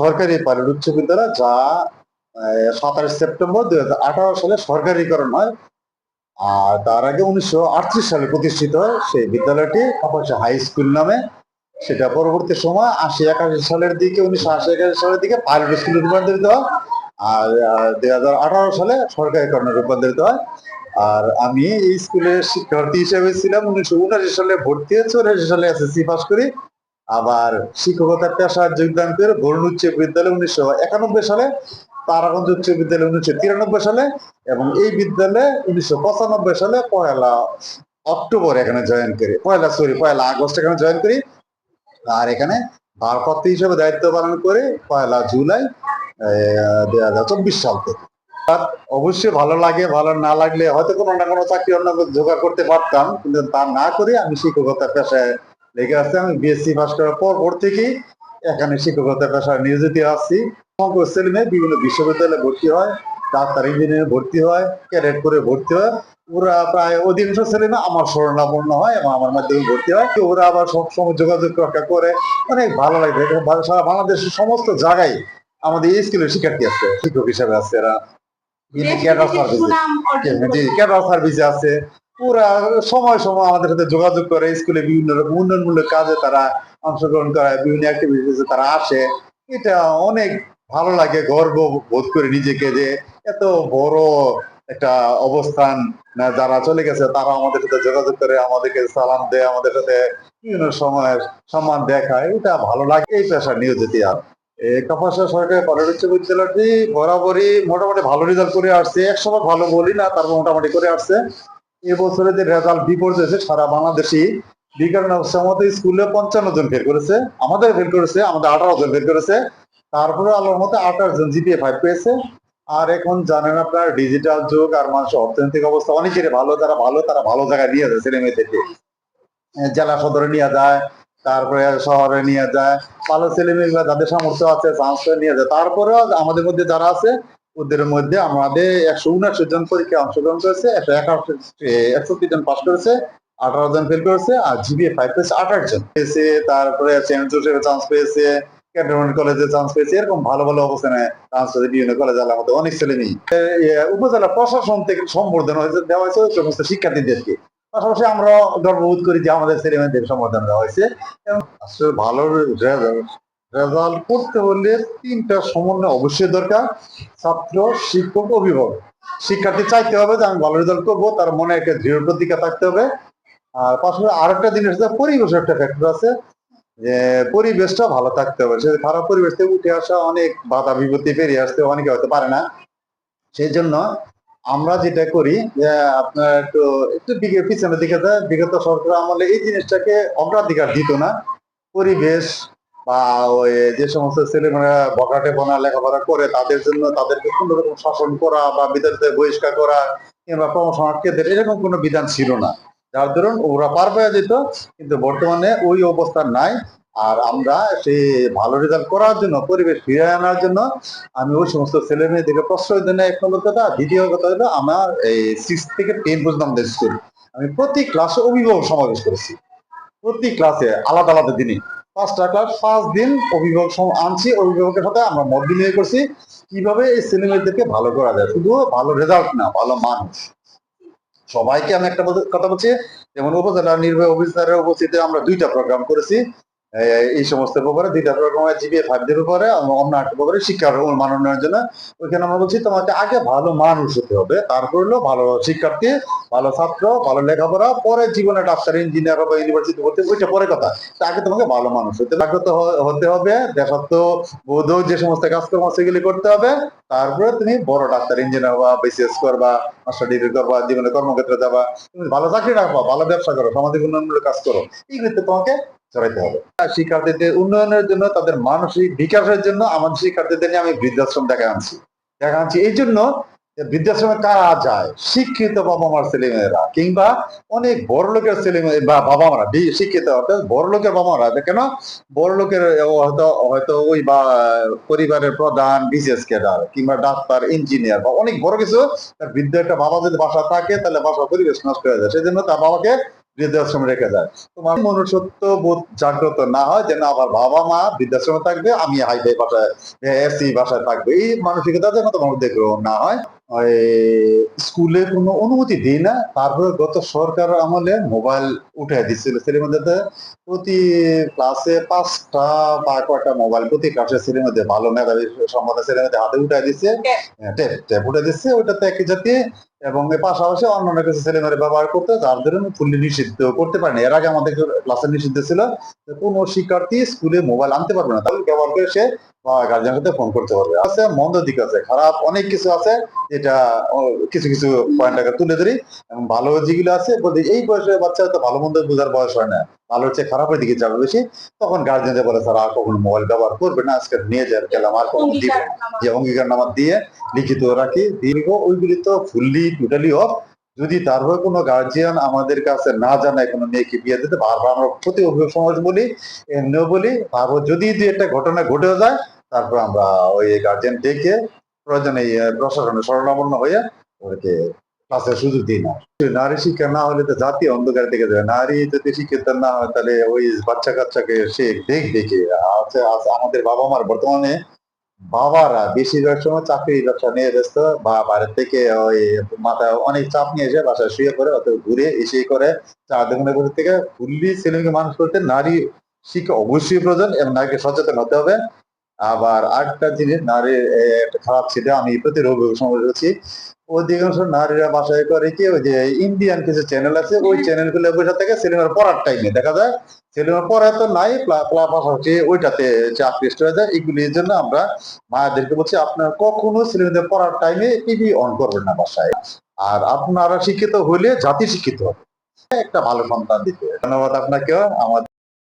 সরকারি পাইলট উচ্চ বিদ্যালয়, যা সাতাশ সেপ্টেম্বর দুই হাজার আঠারো সালে সরকারিকরণ হয়। আর তার আগে উনিশশো আটত্রিশ সালে প্রতিষ্ঠিত সেই বিদ্যালয়টি হাই স্কুল নামে। সেটা পরবর্তী সময় আশি একাশি সালের দিকে, উনিশশো আশি একাশি সালের দিকে পাইলট স্কুলে রূপান্তরিত হয়। আর দুই হাজার আঠারো সালে সরকারিকরণে রূপান্তরিত হয়। আর আমি এই স্কুলের শিক্ষার্থী হিসেবে ছিলাম। উনিশশো উনআশি সালে ভর্তি হয়ে চৌরাশি সালে এসএসসি পাস করি। আবার শিক্ষকতার পেশায় যোগদান করে বরুণ উচ্চ বিদ্যালয় উনিশশো একানব্বই সালে, তারাগঞ্জ উচ্চ বিদ্যালয় উনিশশো তিরানব্বই সালে এবং এই বিদ্যালয়ে উনিশশো পঁচানব্বই সালে পয়লা অক্টোবর এখানে জয়েন করি। পয়লা সরি পয়লা আগস্ট এখানে জয়েন করি। আর এখানে ভারপ্রাপ্ত হিসেবে দায়িত্ব পালন করে পয়লা জুলাই দুই হাজার চব্বিশ সাল থেকে। অবশ্যই ভালো লাগে, ভালো না লাগলে হয়তো কোনো না কোনো চাকরি অন্য জোগাড় করতে পারতাম, কিন্তু তা না করে আমি শিক্ষকতা পেশায় লেগে আসছি আমি বিএসসি পাস করার পর পর থেকেই এখানে শিক্ষকতা পেশায় নিয়োজিত আছি। সমগ্র ছেলে মেয়ে বিভিন্ন বিশ্ববিদ্যালয়ে ভর্তি হয় ডাক্তার ইঞ্জিনিয়ার ভর্তি হয় ক্যাডেট করে ভর্তি হয়। ওরা প্রায় অধিকাংশ ছেলে মেয়ে আমার স্মরণাপন্ন হয় এবং আমার মাধ্যমে ভর্তি হয়। ওরা আবার সব সময় যোগাযোগ রক্ষা করে। অনেক ভালো লাগে। সারা বাংলাদেশের সমস্ত জায়গায় আমাদের এই স্কুলের শিক্ষার্থী আছে শিক্ষক হিসাবে আছে এরা। ক্যাডার সার্ভিসে। ক্যাডার সার্ভিসে আছে। পুরা সময় সময় আমাদের সাথে যোগাযোগ করে, স্কুলে বিভিন্ন রকম উন্নয়নমূলক কাজে তারা অংশগ্রহণ করে, বিভিন্ন অ্যাক্টিভিটিসে তারা আসে। এটা অনেক ভালো লাগে, গর্ব বোধ করে নিজেকে যে এত বড় একটা অবস্থান যারা চলে গেছে তারা আমাদের সাথে যোগাযোগ করে, আমাদেরকে সালাম দেয়, আমাদের সাথে বিভিন্ন সময় সম্মান দেখায়। এটা ভালো লাগে, এই পেশা নিয়োজিত আর। কাপাসা সরকারি কলেজ উচ্চ বিদ্যালয়টি বরাবরই মোটামুটি ভালো রেজাল্ট করে আসছে। একসময় ভালো বলি না, তারপর মোটামুটি করে আসছে। এবছরে যে রেজাল্ট বিপর্যয় হয়েছে সারা বাংলাদেশি বিজ্ঞান মতো স্কুলে পঞ্চান্ন জন ফেল করেছে, আমাদের ফেল করেছে, আমাদের আঠারো জন ফেল করেছে। তারপরে আল্লাহর মতে আঠাশ জন জিপিএ ফাইভ পেয়েছে। আর এখন জানেন আপনার ডিজিটাল যুগ আর মানুষের অর্থনৈতিক অবস্থা অনেকেরই ভালো, যারা ভালো তারা ভালো জায়গায় নিয়ে যায়, ছেলে মেয়েদেরকে জেলা সদরে নিয়ে যায়, তারপরে শহরে নিয়ে যায়, ভালো ছেলে মেয়েগুলো যাদের সামর্থ্য আছে চান্স নিয়ে যায়। তারপরেও আমাদের মধ্যে যারা আছে ওদের মধ্যে আমাদের একশো উনআশি জন পরীক্ষায় অংশগ্রহণ করেছে একশো একষট্টি জন পাস করেছে, আঠারো জন ফেল করেছে, আর জিবিএ ফাইভ পেয়েছে আঠাশ জন। পেয়েছে, তারপরে সেন্ট জোসেফে চান্স পেয়েছে ক্যান্টনমেন্ট কলেজে চান্স পেয়েছে, এরকম ভালো ভালো অবস্থানে চান্স পেয়েছে, বিভিন্ন কলেজে আলার অনেক ছেলে মেয়ে। উপজেলা প্রশাসন থেকে সম্বর্ধনা হয়েছে, দেওয়া হয়েছে সমস্ত শিক্ষার্থীদেরকে। পাশাপাশি আমরা গর্ববোধ করি যে আমাদের ছেলে মেয়েদের সম্বর্ধনা দেওয়া হয়েছে। আসলে ভালো রেজাল্ট করতে হলে তিনটা সমন্বয় অবশ্যই দরকার, ছাত্র, শিক্ষক, অভিভাবক। শিক্ষার্থী চাইতে হবে যে আমি ভালো রেজাল্ট করব, তার মনে একটা দৃঢ় প্রতিজ্ঞা থাকতে হবে। আর পাশাপাশি আরেকটা জিনিস হচ্ছে পরিবেশের একটা ফ্যাক্টর আছে, যে পরিবেশটা ভালো থাকতে হবে। সে খারাপ পরিবেশ থেকে উঠে আসা অনেক বাধা বিপত্তি পেরিয়ে আসতে অনেকে হয়তো পারে না। সেই জন্য আমরা যেটা করি, যে আপনার একটু একটু পিছনের দিকে বিগত সরকার আমলে এই জিনিসটাকে অগ্রাধিকার দিত না। পরিবেশ বা ওই যে সমস্ত ছেলেমেয়েরা বকাটে বোনা লেখাপড়া করে, তাদের জন্য তাদেরকে কোন রকম শাসন করা বা বিদ্যালয় বহিষ্কার করা কিংবা প্রমোশন আটকে দেয় এরকম কোনো বিধান ছিল না। যার ধরুন ওরা পার পেয়ে যেত, কিন্তু বর্তমানে ওই অবস্থা নাই। আর আমরা সেই ভালো রেজাল্ট করার জন্য, পরিবেশ ফিরিয়ে আনার জন্য, আমি ওই সমস্ত ছেলে মেয়েদেরকে প্রশ্রয় দেন এক নম্বর কথা। দ্বিতীয় কথা হলো, আমার এই সিক্স থেকে টেন পর্যন্ত আমাদের স্কুল আমি প্রতি ক্লাসে অভিভাবক সমাবেশ করেছি। প্রতি ক্লাসে আলাদা আলাদা দিনে। পাঁচটা টাকা, পাঁচ দিন অভিভাবক আনছি, অভিভাবকের সাথে আমরা মত বিনিময় করছি কীভাবে এই ছেলে মেয়েদেরকে ভালো করা যায়। শুধু ভালো রেজাল্ট না, ভালো মানুষ। সবাইকে আমি একটা কথা বলছি, যেমন উপজেলা নির্বাহী অফিসারের উপস্থিতিতে আমরা দুইটা প্রোগ্রাম করেছি। এই- সমস্ত ব্যাপারে, দুইটা প্রোগ্রাম জিবিএ ফাইভ দের ব্যাপারে অন্য একটা ব্যাপারে শিক্ষার মান উন্নয়নের জন্য। ওইখানে আমরা বলছি, তোমাকে আগে ভালো মানুষ হতে হবে, তারপর হলো ভালো শিক্ষার্থী, ভালো ছাত্র, ভালো লেখাপড়া, পরে জীবনে ডাক্তার, ইঞ্জিনিয়ার বা ইউনিভার্সিটি করতে ওইটা পরে কথা। আগে তোমাকে ভালো মানুষ হতে জাগ্রত হতে হবে, দেশাত্ম বোধ যে সমস্ত কাজকর্ম সেগুলি করতে হবে। তারপরে তুমি বড় ডাক্তার, ইঞ্জিনিয়ার বা বিসিএস করবা মাস্টার ডিগ্রি করবা, জীবনে কর্মক্ষেত্রে যাবা। তুমি ভালো চাকরি রাখবা, ভালো ব্যবসা করো, সামাজিক উন্নয়নমূলক কাজ করো। এইগুলিতে তোমাকে হবে। শিক্ষার্থীদের উন্নয়নের জন্য, তাদের মানসিক বিকাশের জন্য আমাদের শিক্ষার্থীদের নিয়ে আমি বৃদ্ধাশ্রম দেখা আনছি। দেখা আনছি। এই জন্য বৃদ্ধাশ্রমে কারা যায়? শিক্ষিত বাবা মার ছেলে মেয়েরা কিংবা অনেক বড় লোকের ছেলে মেয়ে বা বাবা মারা শিক্ষিত অর্থাৎ বড় লোকের বাবা মারা কেন? বড় লোকের হয়তো হয়তো ওই বা, পরিবারের প্রধান, বিশেষ ক্যাডার কিংবা ডাক্তার, ইঞ্জিনিয়ার বা অনেক বড় কিছু, তার বৃদ্ধ একটা বাবা যদি বাসা থাকে, তাহলে বাসার পরিবেশ নষ্ট হয়ে যায়। সেজন্য তার বাবাকে বৃদ্ধাশ্রমে রেখে দেয়। তোমার মনুষ্যত্ব বোধ জাগ্রত না হয় যেন আমার বাবা মা বৃদ্ধাশ্রমে থাকবে, আমি হাইফাই বাসায় এসি বাসায় থাকবে। এই মানসিকতা যেন তোমার মধ্যে গ্রহণ না হয়। স্কুলে কোনো অনুমতি দিই না। তারপরে গত সরকার আমলে মোবাইল উঠে দিচ্ছিল মধ্যে প্রতি ক্লাসে পাঁচটা বা কয়টা মোবাইল প্রতি ক্লাসে মধ্যে ভালো মেধাবী সম্বন্ধে মধ্যে হাতে উঠে দিচ্ছে ট্যাপ ট্যাপ উঠে দিচ্ছে ওটাতে একই জাতি এবং এর পাশাপাশি অন্যান্য কিছু ছেলেমেয়েরা ব্যবহার করতে যার ধরুন ফুললি নিষিদ্ধ করতে পারেনি। এর আগে আমাদের ক্লাসে নিষিদ্ধ ছিল কোনো শিক্ষার্থী স্কুলে মোবাইল আনতে পারবে না। তাহলে ব্যবহার করে সে সাথে ফোন করতে পারবে। আছে মন্দ দিক আছে খারাপ অনেক কিছু আছে যেটা কিছু কিছু পয়েন্ট আগে তুলে ধরি। এবং ভালো যেগুলো আছে বলতে এই বয়সে বাচ্চা তো ভালো মন্দ বোঝার বয়স হয় না। ভালো হচ্ছে খারাপের দিকে যাবে বেশি। তখন গার্জেনদের বলে স্যার আর কখনো মোবাইল ব্যবহার করবে না আজকে নিয়ে যার গেলাম আর কখনো দিবে যে অঙ্গীকার নামা দিয়ে লিখিত রাখি দীর্ঘ ওইগুলি তো ফুললি টোটালি অফ যদি তারপর কোনো গার্জিয়ান আমাদের কাছে না জানায়, কোনো মেয়েকে বিয়ে দিতে, বারবার আমরা প্রতি সমাজ বলি এমনিও বলি তারপর যদি একটা ঘটনা ঘটেও যায়, তারপর আমরা ওই গার্জিয়ান ডেকে প্রয়োজনে প্রশাসনের শরণাপন্ন হয়ে ওদেরকে ক্লাসের সুযোগ দিই না। নারী শিক্ষা না হলে তো জাতি অন্ধকার দিকে যাবে নারী যদি শিক্ষিত না হয়, তাহলে ওই বাচ্চা কাচ্চাকে সে দেখ দেখে আমাদের বাবা মার বর্তমানে বাবারা, বেশিরভাগ সময় চাকরির ব্যবসা নিয়ে ব্যস্ত। বা বাইরের থেকে ওই মাথায় অনেক চাপ নিয়ে এসে বাসায় শুয়ে পড়ে, অত ঘুরে এসে করে চার দোকানে বসে থেকে ফুললি ছেলেমেয়ে মানুষ করতে নারী শিক্ষা অবশ্যই প্রয়োজন এবং নারীকে সচেতন হতে হবে। আবার আরেকটা জিনিস নারীর খারাপ ছিল আমি প্রতি রোগ সময় করছি। অধিকাংশ নারীরা বাসায় করে কি ওই যে ইন্ডিয়ান কিছু চ্যানেল আছে ওই চ্যানেলগুলো বসে থেকে সিনেমার পড়ার টাইমে দেখা যায়? সিনেমার পড়া তো নাই পাশাপাশি ওইটাতে আকৃষ্ট হয়ে যায় এগুলির জন্য আমরা মায়েদেরকে বলছি আপনার কখনো ছেলেমেয়েদের পড়ার টাইমে টিভি অন করবেন না বাসায়। আর আপনারা শিক্ষিত হলে জাতি শিক্ষিত হবে। একটা ভালো সন্তান দিতে ধন্যবাদ আপনাকেও। আমাদের